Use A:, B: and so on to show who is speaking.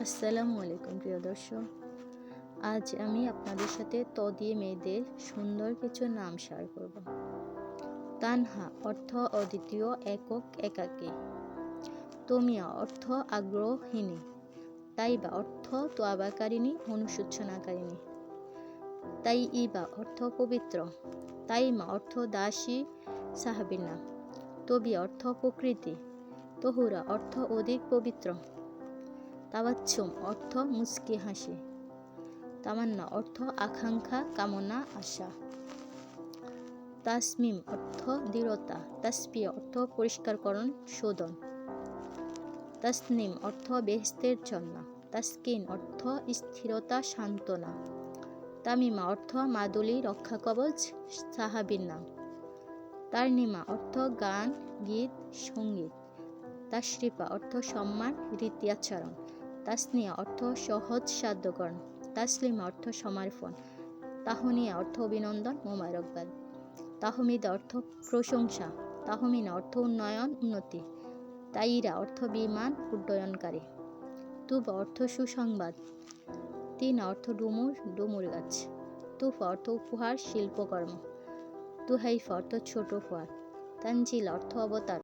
A: আসসালামু আলাইকুম, প্রিয় দর্শক। আজ আমি আপনাদের সাথে ত দিয়ে মেয়েদের সুন্দর কিছু নাম শেয়ার করব। তানহা, অর্থ অদ্বিতীয় একক একাকী। তমিয়া, অর্থ আগ্রহহীনী তাইবা, অর্থ তোয়াবাকারিণী অনুসূচনাকারিণী তাই ইবা অর্থ পবিত্র। তাইমা, অর্থ দাসী সাহাবিনা তবি অর্থ প্রকৃতি। তহুরা, অর্থ অধিক পবিত্র। তাবাচ্ছুম অর্থ মুস্কি হাসি। তামান্না, অর্থ আকাঙ্ক্ষা, কামনা, আশা। তাসমিম, অর্থ দৃঢ়তা। তাসপিয়া, অর্থ পরিষ্কারকরণ, শোধন। তাসনিম, অর্থ বেহেস্তের জন্য তাসকিন, অর্থ স্থিরতা, সান্ত্বনা। তামিমা, অর্থ মাদুলি, রক্ষা কবচ, সাহাবির নাম। তার্নিমা, অর্থ গান, গীত, সংগীত। তাশরিফা, অর্থ সম্মান, রীতি আচরণ। তাসনিয়া অর্থ সহজ সাধ্যকরণ তাসলিম অর্থ সমর্পণ তাহনিয়া অর্থ অভিনন্দন, মোবারকবাদ। তাহমিদ অর্থ প্রশংসা। তাহমিনা অর্থ উন্নয়ন, উন্নতি। তাইরা অর্থ বিমান, উড্ডয়নকারী। তুবা অর্থ সুসংবাদ। তিন অর্থ ডুমুর ডুমুর গাছ। তুফা অর্থ উপহার, শিল্পকর্ম। তুহাইফা অর্থ ছোট ফোয়ার তানজিল অর্থ অবতার।